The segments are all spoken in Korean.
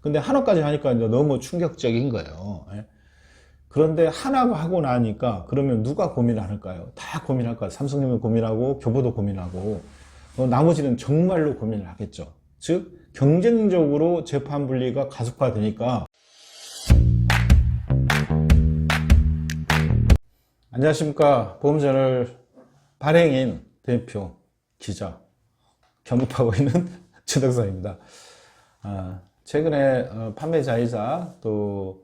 근데 한화까지 하니까 이제 너무 충격적인 거예요. 예. 그런데 하나가 하고 나니까 그러면 누가 고민을 할까요? 다 고민할 거예요. 삼성님은 고민하고 교보도 고민하고 어, 나머지는 정말로 고민을 하겠죠. 즉 경쟁적으로 재판 분리가 가속화되니까 안녕하십니까 보험저널 발행인 대표 기자 겸업하고 있는 최덕사입니다. 아, 최근에 어, 판매자이자 또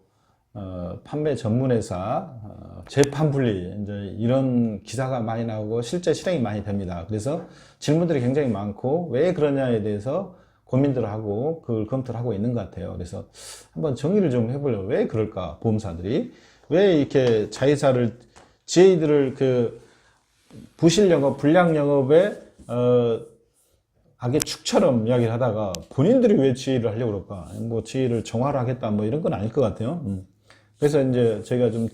어, 판매 전문회사 어, 재판 분리 이제 이런 기사가 많이 나오고 실제 실행이 많이 됩니다. 그래서 질문들이 굉장히 많고 왜 그러냐에 대해서 고민들을 하고 그걸 검토를 하고 있는 것 같아요. 그래서 한번 정리를 좀 해보려고 왜 그럴까 보험사들이 왜 이렇게 자회사를 지혜들을 그 부실 영업, 불량 영업에 어, 악의 축처럼 이야기를 하다가 본인들이 왜 지혜를 하려고 그럴까? 뭐 지혜를 정화를 하겠다 뭐 이런 건 아닐 것 같아요. 음. 그래서 이제 저희가 좀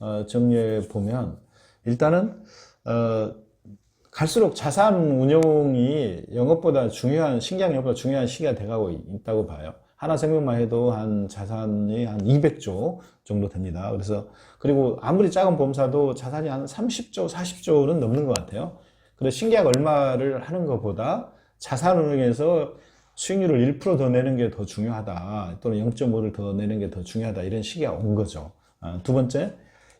어, 정리해 보면 일단은 어, 갈수록 자산 운용이 영업보다 중요한 신기한 영업보다 중요한 시기가 돼가고 있다고 봐요. 하나 생명만 해도 한 자산이 한 200조 정도 됩니다. 그래서 그리고 아무리 작은 보험사도 자산이 한 30조, 40조는 넘는 것 같아요. 그래서 신계약 얼마를 하는 것보다 자산 운용에서 수익률을 1%더 내는 게 더 중요하다. 또는 0.5를 더 내는 게 더 중요하다. 이런 시기가 온 거죠. 아, 두 번째,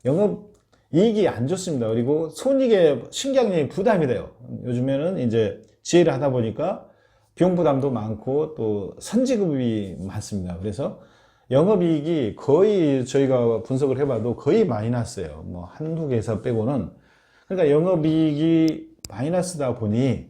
영업 이익이 안 좋습니다. 그리고 손익에 신경이 부담이 돼요. 요즘에는 이제 지혜를 하다 보니까 비용 부담도 많고 또 선지급이 많습니다. 그래서 영업이익이 거의 저희가 분석을 해봐도 거의 마이너스예요. 뭐 한두 개사 빼고는 그러니까 영업이익이 마이너스다 보니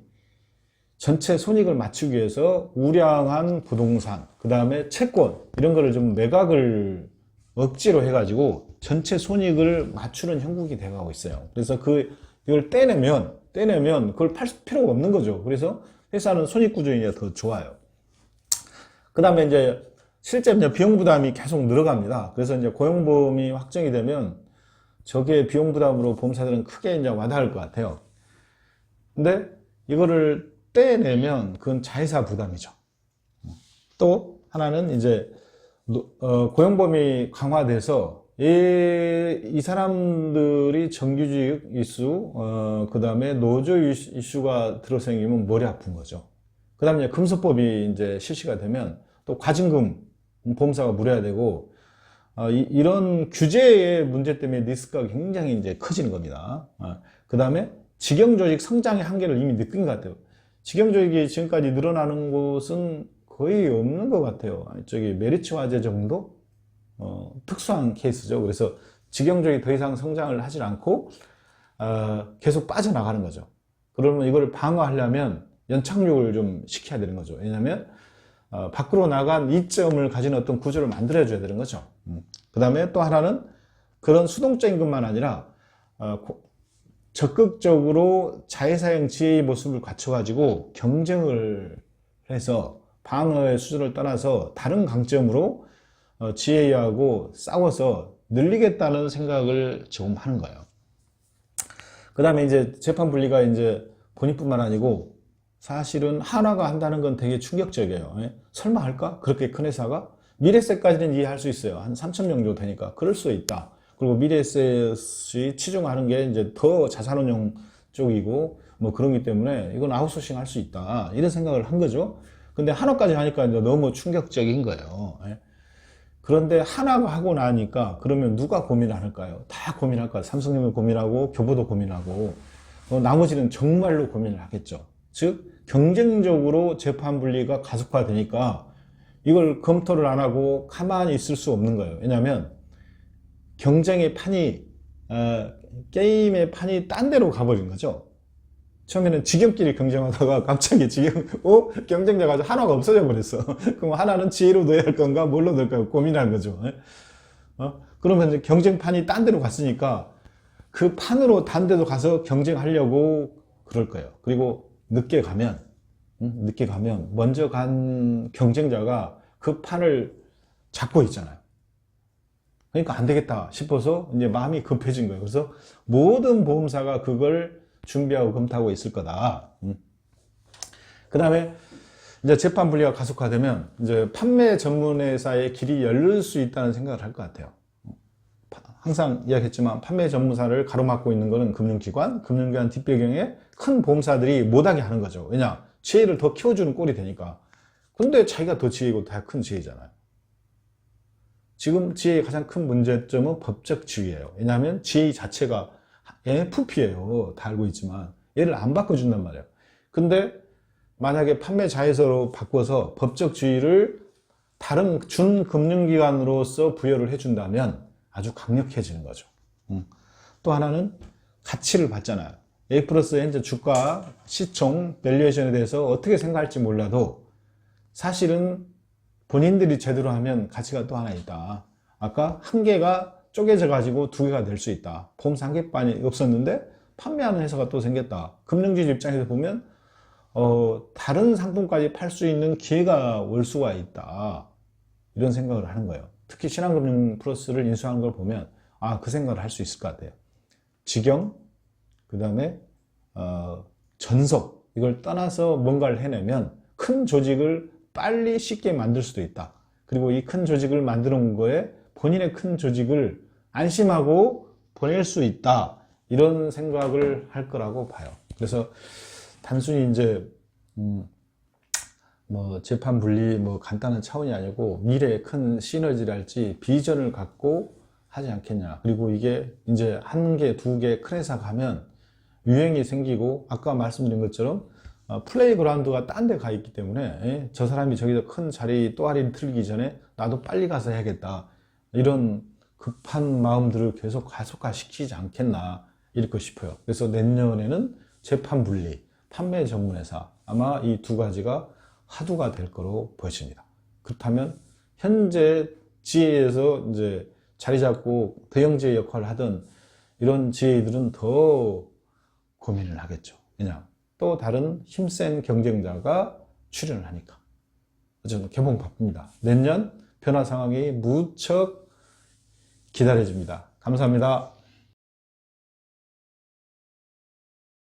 전체 손익을 맞추기 위해서 우량한 부동산, 그 다음에 채권 이런 거를 좀 매각을 억지로 해가지고 전체 손익을 맞추는 형국이 돼가고 있어요. 그래서 그 이걸 떼내면 떼내면 그걸 팔 필요가 없는 거죠. 그래서 회사는 손익 구조가 더 좋아요. 그 다음에 이제 실제 이제 비용 부담이 계속 늘어갑니다. 그래서 이제 고용보험이 확정이 되면 저게 비용 부담으로 보험사들은 크게 이제 와닿을 것 같아요. 근데 이거를 떼내면 그건 자회사 부담이죠. 또 하나는 이제 노- 어, 고용 범위 강화돼서 이, 이 사람들이 정규직 이슈, 어, 그 다음에 노조 이슈- 이슈가 들어 생기면 머리 아픈 거죠. 그 다음에 금소법이 이제 실시가 되면 또 과징금 보험사가 물어야 되고, 어, 이, 런 규제의 문제 때문에 리스크가 굉장히 이제 커지는 겁니다. 그 다음에 직영조직 성장의 한계를 이미 느낀 것 같아요. 직영조직이 지금까지 늘어나는 곳은 거의 없는 것 같아요. 저기 메리츠 화재 정도? 어, 특수한 케이스죠. 그래서 직영조직이 더 이상 성장을 하질 않고, 어, 계속 빠져나가는 거죠. 그러면 이걸 방어하려면 연착륙을 좀 시켜야 되는 거죠. 왜냐하면, 어, 밖으로 나간 이점을 가진 어떤 구조를 만들어줘야 되는 거죠. 그 다음에 또 하나는 그런 수동적인 것만 아니라, 어, 고- 적극적으로 자회사형 지혜의 모습을 갖춰가지고 경쟁을 해서 방어의 수준을 떠나서 다른 강점으로 어, 지혜하고 싸워서 늘리겠다는 생각을 조금 하는 거예요. 그 다음에 이제 재판 분리가 이제 본인뿐만 아니고 사실은 하나가 한다는 건 되게 충격적이에요. 예? 설마 할까? 그렇게 큰 회사가? 미래세까지는 이해할 수 있어요. 한 3천 명 정도 되니까. 그럴 수 있다. 그리고 미래셋이 치중하는 게 이제 더 자산운용 쪽이고 뭐 그런기 때문에 이건 아웃소싱 할 수 있다. 이런 생각을 한 거죠. 근데 하나까지 하니까 이제 너무 충격적인 거예요. 예. 그런데 하나가 하고 나니까 그러면 누가 고민을 할까요? 다 고민할 거예요. 삼성님은 고민하고 교보도 고민하고 어, 나머지는 정말로 고민을 하겠죠. 즉 경쟁적으로 재판 분리가 가속화되니까 이걸 검토를 안 하고 가만히 있을 수 없는 거예요. 왜냐하면 경쟁의 판이 어, 게임의 판이 딴 데로 가버린 거죠. 처음에는 직영끼리 경쟁하다가 갑자기 직영, 어? 경쟁자가 하나가 없어져 버렸어. 그럼 하나는 지혜로 넣어야 할 건가, 뭘로 넣을 까 고민하는 거죠. 어? 그러면 이제 경쟁판이 딴 데로 갔으니까 그 판으로 딴 데도 가서 경쟁하려고 그럴 거예요. 그리고 늦게 가면, 응? 늦게 가면 먼저 간 경쟁자가 그 판을 잡고 있잖아요. 그러니까 안 되겠다 싶어서 이제 마음이 급해진 거예요. 그래서 모든 보험사가 그걸 준비하고 검토하고 있을 거다. 그 다음에 이제 재판 분리가 가속화되면 이제 판매 전문 회사의 길이 열릴 수 있다는 생각을 할 것 같아요. 항상 이야기했지만 판매 전문사를 가로막고 있는 것은 금융기관, 금융기관 뒷배경에 큰 보험사들이 못하게 하는 거죠. 왜냐? 지혜를 더 키워주는 꼴이 되니까. 근데 자기가 더 지혜고 다 큰 지혜잖아요. 지금 지혜의 가장 큰 문제점은 법적 지위예요. 왜냐하면 지혜 자체가 FP예요. 다 알고 있지만 얘를 안 바꿔준단 말이에요. 근데 만약에 판매 자회사로 바꿔서 법적 지위를 다른 준금융기관으로서 부여를 해준다면 아주 강력해지는 거죠. 음. 또 하나는 가치를 받잖아요. A 플러스의 현재 주가, 시총, 밸류에이션에 대해서 어떻게 생각할지 몰라도 사실은 본인들이 제대로 하면 가치가 또 하나 있다. 아까 한 개가 쪼개져 가지고 두 개가 될 수 있다. 보험사 한 개만이 없었는데 판매하는 회사가 또 생겼다. 금융주주 입장에서 보면 어, 다른 상품까지 팔 수 있는 기회가 올 수가 있다. 이런 생각을 하는 거예요. 특히 신한금융 플러스를 인수하는 걸 보면 아, 그 생각을 할 수 있을 것 같아요. 직영, 그 다음에 어, 전속 이걸 떠나서 뭔가를 해내면 큰 조직을 빨리 쉽게 만들 수도 있다. 그리고 이 큰 조직을 온 거에 본인의 큰 조직을 안심하고 보낼 수 있다. 이런 생각을 할 거라고 봐요. 그래서 단순히 이제 음, 뭐 재판 분리 뭐 간단한 차원이 아니고 미래의 큰 시너지랄지 비전을 갖고 하지 않겠냐. 그리고 이게 이제 한 개, 두 개 큰 회사 가면 유행이 생기고 아까 말씀드린 것처럼 어, 플레이그라운드가 딴 데 가 있기 때문에 예, 저 사람이 저기서 큰 자리 또아리를 틀기 전에 나도 빨리 가서 해야겠다. 이런 급한 마음들을 계속 가속화시키지 않겠나 이렇게 싶어요. 그래서 내년에는 재판 분리, 판매 전문회사 아마 이 두 가지가 화두가 될 거로 보여집니다. 그렇다면 현재 지혜에서 이제 자리 잡고 대형지혜 역할을 하던 이런 지혜들은 더 고민을 하겠죠. 왜냐? 또 다른 힘센 경쟁자가 출연을 하니까. 어쨌든 개봉 바쁩니다. 내년 변화 상황이 무척 기다려집니다. 감사합니다.